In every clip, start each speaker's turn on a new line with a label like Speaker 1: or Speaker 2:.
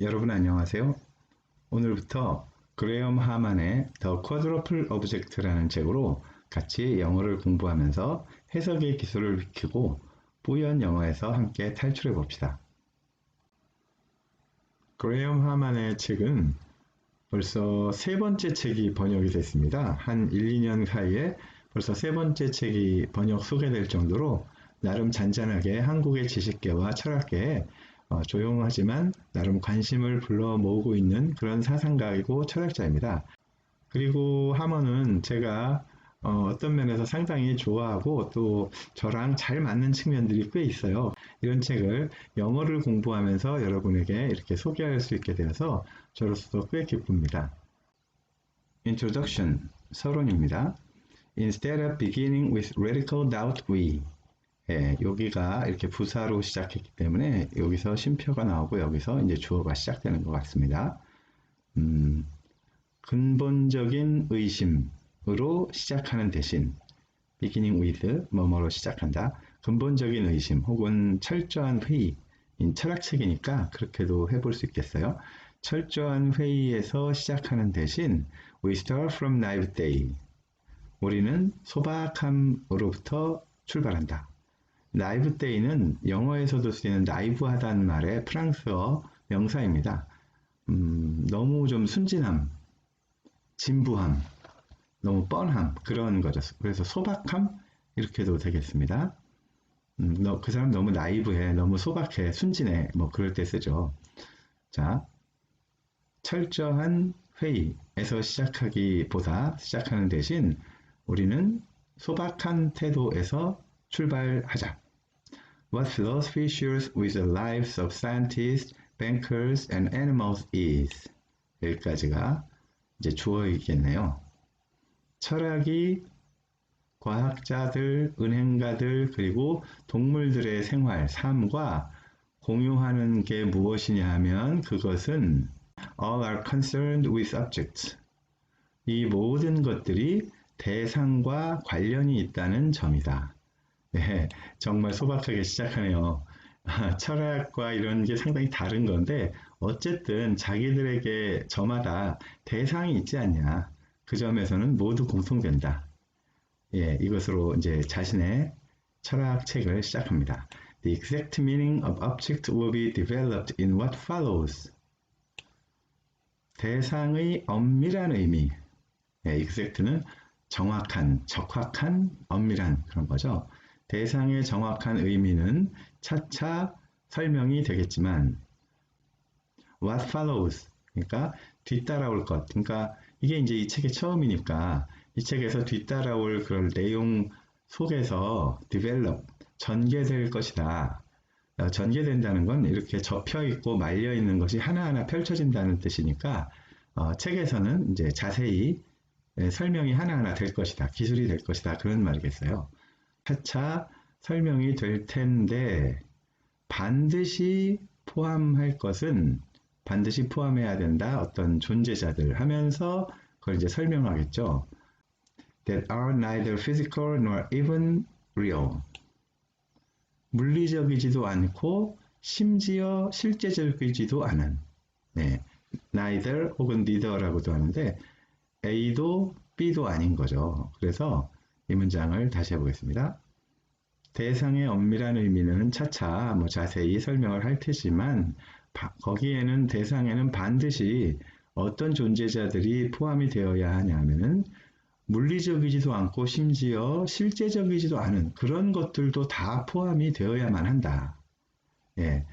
Speaker 1: 여러분 안녕하세요. 오늘부터 그레엄 하만의 The Quadruple Object라는 책으로 같이 영어를 공부하면서 해석의 기술을 익히고 뿌연 영어에서 함께 탈출해 봅시다. 그레엄 하만의 책은 벌써 세 번째 책이 번역이 됐습니다. 한 1, 2년 사이에 벌써 세 번째 책이 번역 소개될 정도로 나름 잔잔하게 한국의 지식계와 철학계에 어, 조용하지만 나름 관심을 불러 모으고 있는 그런 사상가이고 철학자입니다. 그리고 하먼은 제가 어, 떤 면에서 상당히 좋아하고 또 저랑 잘 맞는 측면들이 꽤 있어요. 이런 책을 영어를 공부하면서 여러분에게 이렇게 소개할 수 있게 되어서 저로서도 꽤 기쁩니다. Introduction 서론입니다. Instead of beginning with radical doubt we 예, 여기가 이렇게 부사로 시작했기 때문에 여기서 쉼표가 나오고 여기서 이제 주어가 시작되는 것 같습니다. 음, 근본적인 의심으로 시작하는 대신 beginning with 뭐뭐로 시작한다. 근본적인 의심 혹은 철저한 회의 철학책이니까 그렇게도 해볼 수 있겠어요. 철저한 회의에서 시작하는 대신 we start from naive day 우리는 소박함으로부터 출발한다. 나이브 데이는 영어에서도 쓰이는 나이브하다는 말의 프랑스어 명사입니다. 음, 너무 좀 순진함, 진부함, 너무 뻔함 그런 거죠. 그래서 소박함 이렇게도 되겠습니다. 음, 너, 그 사람 너무 나이브해, 너무 소박해, 순진해 뭐 그럴 때 쓰죠. 자, 철저한 회의에서 시작하기보다 시작하는 대신 우리는 소박한 태도에서 출발하자. What philosophy shares with the lives of scientists, bankers, and animals is 여기까지가 이제 주어이겠네요. 철학이 과학자들, 은행가들, 그리고 동물들의 생활, 삶과 공유하는 게 무엇이냐 하면 그것은 all are concerned with objects. 이 모든 것들이 대상과 관련이 있다는 점이다. 네, 정말 소박하게 시작하네요. 철학과 이런 게 상당히 다른 건데 어쨌든 자기들에게 저마다 대상이 있지 않냐. 그 점에서는 모두 공통된다. 예, 이것으로 이제 자신의 철학 책을 시작합니다. The exact meaning of object will be developed in what follows. 대상의 엄밀한 의미. 예, exact는 정확한, 적확한, 엄밀한 그런 거죠. 대상의 정확한 의미는 차차 설명이 되겠지만 what follows 그러니까 뒤따라올 것 그러니까 이게 이제 이 책의 처음이니까 이 책에서 뒤따라올 그런 내용 속에서 develop 전개될 것이다. 어, 전개된다는 건 이렇게 접혀 있고 말려 있는 것이 하나하나 펼쳐진다는 뜻이니까 어, 책에서는 이제 자세히 예, 설명이 하나하나 될 것이다. 기술이 될 것이다. 그런 말이겠어요. 차차 설명이 될 텐데 반드시 포함할 것은 반드시 포함해야 된다. 어떤 존재자들 하면서 그걸 이제 설명하겠죠. That are neither physical nor even real. 물리적이지도 않고 심지어 실제적이지도 않은 네. neither 혹은 neither라고도 하는데 A도 B도 아닌 거죠. 그래서 이 문장을 다시 해보겠습니다. 대상의 엄밀한 의미는 차차 뭐 자세히 설명을 할 테지만 바, 거기에는 대상에는 반드시 어떤 존재자들이 포함이 되어야 하냐면은 물리적이지도 않고 심지어 실제적이지도 않은 그런 것들도 다 포함이 되어야만 한다. 예.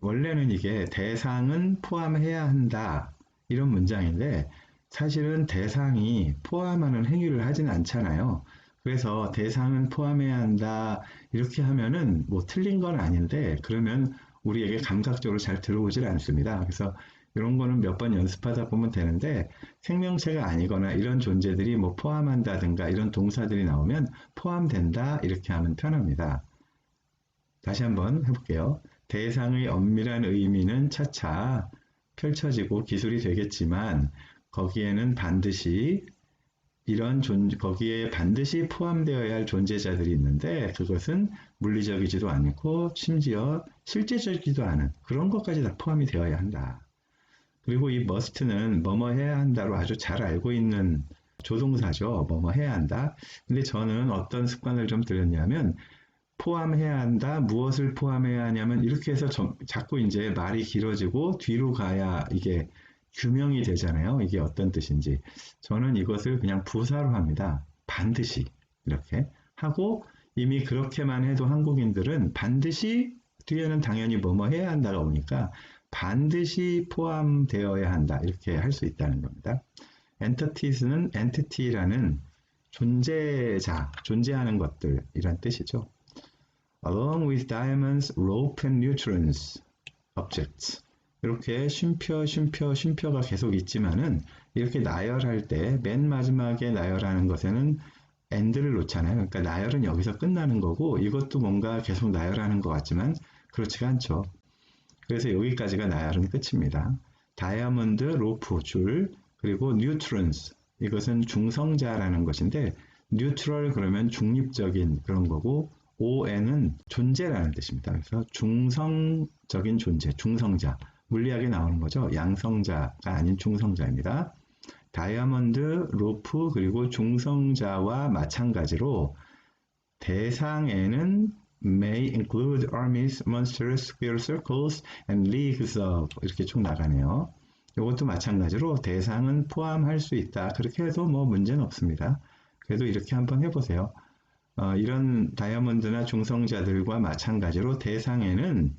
Speaker 1: 원래는 이게 대상은 포함해야 한다. 이런 문장인데 사실은 대상이 포함하는 행위를 하진 않잖아요. 그래서 대상은 포함해야 한다. 이렇게 하면은 뭐 틀린 건 아닌데 그러면 우리에게 감각적으로 잘 들어오질 않습니다. 그래서 이런 거는 몇 번 연습하다 보면 되는데 생명체가 아니거나 이런 존재들이 뭐 포함한다든가 이런 동사들이 나오면 포함된다 이렇게 하면 편합니다. 다시 한번 해볼게요. 대상의 엄밀한 의미는 차차 펼쳐지고 기술이 되겠지만 거기에는 반드시 이런 존, 거기에 반드시 포함되어야 할 존재자들이 있는데 그것은 물리적이지도 않고 심지어 실제적이지도 않은 그런 것까지 다 포함이 되어야 한다. 그리고 이 must는 뭐뭐 해야 한다로 아주 잘 알고 있는 조동사죠. 뭐뭐 해야 한다. 근데 저는 어떤 습관을 좀 들였냐면 포함해야 한다. 무엇을 포함해야 하냐면 이렇게 해서 저, 자꾸 이제 말이 길어지고 뒤로 가야 이게 규명이 되잖아요. 이게 어떤 뜻인지. 저는 이것을 그냥 부사로 합니다. 반드시 이렇게 하고 이미 그렇게만 해도 한국인들은 반드시 뒤에는 당연히 뭐뭐 해야 한다가 오니까 반드시 포함되어야 한다 이렇게 할 수 있다는 겁니다. entities는 entity라는 존재자, 존재하는 것들 이란 뜻이죠. along with diamonds, rope and neutrons objects 이렇게 쉼표, 쉼표, 쉼표가 계속 있지만은 이렇게 나열할 때 맨 마지막에 나열하는 것에는 end를 놓잖아요. 그러니까 나열은 여기서 끝나는 거고 이것도 뭔가 계속 나열하는 것 같지만 그렇지가 않죠. 그래서 여기까지가 나열은 끝입니다. 다이아몬드, 로프, 줄, 그리고 뉴트론스 이것은 중성자라는 것인데 뉴트럴 그러면 중립적인 그런 거고 ON은 존재라는 뜻입니다. 그래서 중성적인 존재, 중성자 물리학에 나오는 거죠. 양성자가 아닌 중성자입니다. 다이아몬드, 로프 그리고 중성자와 마찬가지로 대상에는 may include armies, monsters, square circles, and leagues of 이렇게 쭉 나가네요. 이것도 마찬가지로 대상은 포함할 수 있다. 그렇게 해도 뭐 문제는 없습니다. 그래도 이렇게 한번 해보세요. 어, 이런 다이아몬드나 중성자들과 마찬가지로 대상에는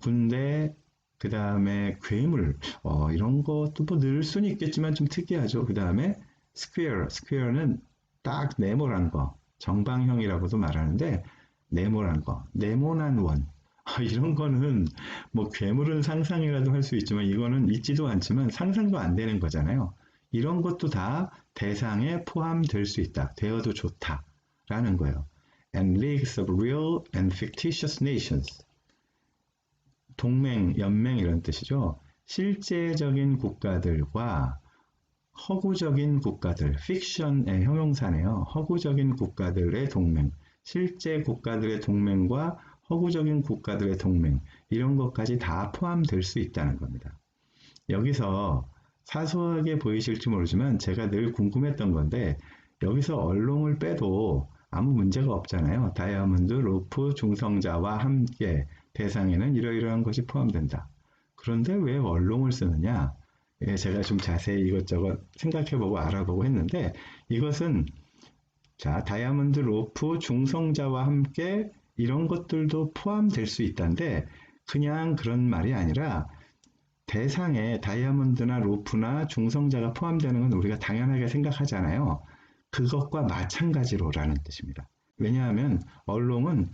Speaker 1: 군대, 그 다음에 괴물, 어, 이런 것도 뭐 늘 수는 있겠지만 좀 특이하죠. 그 다음에 스퀘어, 스퀘어는 딱 네모란 거, 정방형이라고도 말하는데 네모란 거, 네모난 원. 이런 거는 뭐 괴물은 상상이라도 할 수 있지만 이거는 있지도 않지만 상상도 안 되는 거잖아요. 이런 것도 다 대상에 포함될 수 있다. 되어도 좋다라는 거예요. And leagues of real and fictitious nations. 동맹, 연맹 이런 뜻이죠. 실제적인 국가들과 허구적인 국가들, 픽션의 형용사네요. 허구적인 국가들의 동맹, 실제 국가들의 동맹과 허구적인 국가들의 동맹, 이런 것까지 다 포함될 수 있다는 겁니다. 여기서 사소하게 보이실지 모르지만 제가 늘 궁금했던 건데, 여기서 얼롱을 빼도 아무 문제가 없잖아요. 다이아몬드, 로프, 중성자와 함께 대상에는 이러이러한 것이 포함된다. 그런데 왜 얼롱을 쓰느냐? 예, 제가 좀 자세히 이것저것 생각해보고 알아보고 했는데 이것은 자 다이아몬드 로프 중성자와 함께 이런 것들도 포함될 수 있다는데 그냥 그런 말이 아니라 대상에 다이아몬드나 로프나 중성자가 포함되는 건 우리가 당연하게 생각하잖아요. 그것과 마찬가지로라는 뜻입니다. 왜냐하면 얼롱은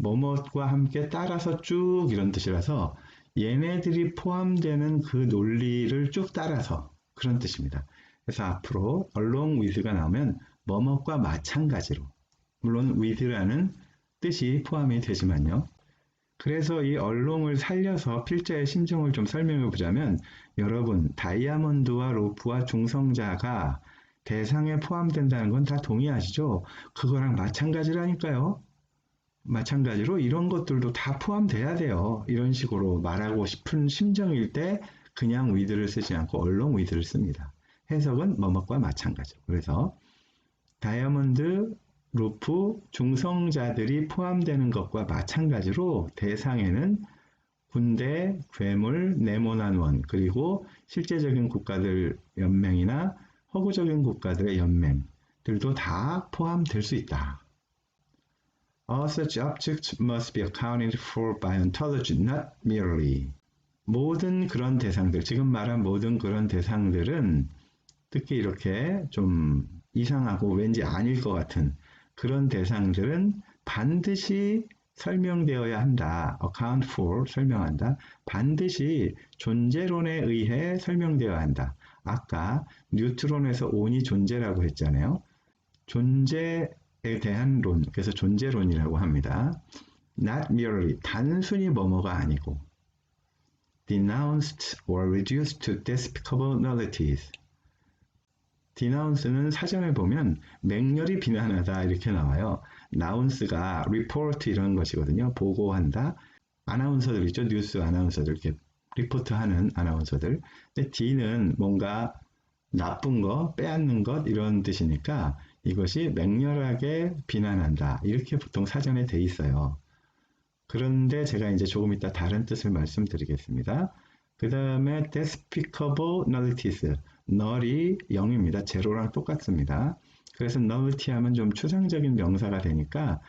Speaker 1: 뭐뭇과 함께 따라서 쭉 이런 뜻이라서 얘네들이 포함되는 그 논리를 쭉 따라서 그런 뜻입니다. 그래서 앞으로 along with가 나오면 뭐뭇과 마찬가지로 물론 with라는 뜻이 포함이 되지만요. 그래서 이 얼롱을 살려서 필자의 심정을 좀 설명해 보자면 여러분 다이아몬드와 로프와 중성자가 대상에 포함된다는 건 다 동의하시죠? 그거랑 마찬가지라니까요. 마찬가지로 이런 것들도 다 포함돼야 돼요. 이런 식으로 말하고 싶은 심정일 때 그냥 위드를 쓰지 않고 얼롱 위드를 씁니다. 해석은 뭐뭐과 마찬가지로. 그래서 다이아몬드, 루프, 중성자들이 포함되는 것과 마찬가지로 대상에는 군대, 괴물, 네모난 원, 그리고 실제적인 국가들 연맹이나 허구적인 국가들의 연맹들도 다 포함될 수 있다. All such objects must be accounted for by ontology, not merely. 모든 그런 대상들, 지금 말한 모든 그런 대상들은 특히 이렇게 좀 이상하고 왠지 아닐 것 같은 그런 대상들은 반드시 설명되어야 한다. account for 설명한다. 반드시 존재론에 의해 설명되어야 한다. 아까 뉴트론에서 온이 존재라고 했잖아요. 존재 에 대한 론, 그래서 존재론이라고 합니다. Not merely, 단순히 뭐뭐가 아니고 denounced or reduced to despicable nullities. denounce는 사전에 보면 맹렬히 비난하다 이렇게 나와요. 나운스가 report 이런 것이거든요. 보고한다. 아나운서들 있죠. 뉴스 아나운서들 이렇게 리포트하는 아나운서들. 근데 D는 뭔가 나쁜 거, 빼앗는 것 이런 뜻이니까 이것이 맹렬하게 비난한다. 이렇게 보통 사전에 돼 있어요. 그런데 제가 이제 조금 이따 다른 뜻을 말씀드리겠습니다. 그 다음에 despicable nullities. null이 0입니다. 제로랑 똑같습니다. 그래서 nullity 하면 좀 추상적인 명사가 되니까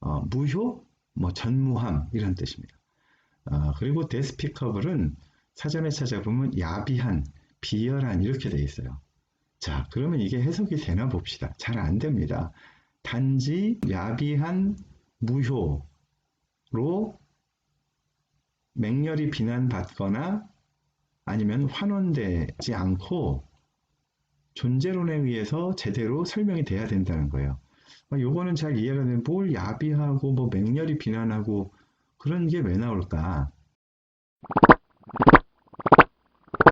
Speaker 1: 어, 무효, 뭐 전무함 이런 뜻입니다. 어, 그리고 despicable은 사전에 찾아보면 야비한, 비열한 이렇게 돼 있어요. 자, 그러면 이게 해석이 되나 봅시다. 잘 안 됩니다. 단지 야비한 무효로 맹렬히 비난받거나 아니면 환원되지 않고 존재론에 의해서 제대로 설명이 돼야 된다는 거예요. 아, 요거는 잘 이해가 되는 뭘 야비하고 뭐 맹렬히 비난하고 그런 게 왜 나올까?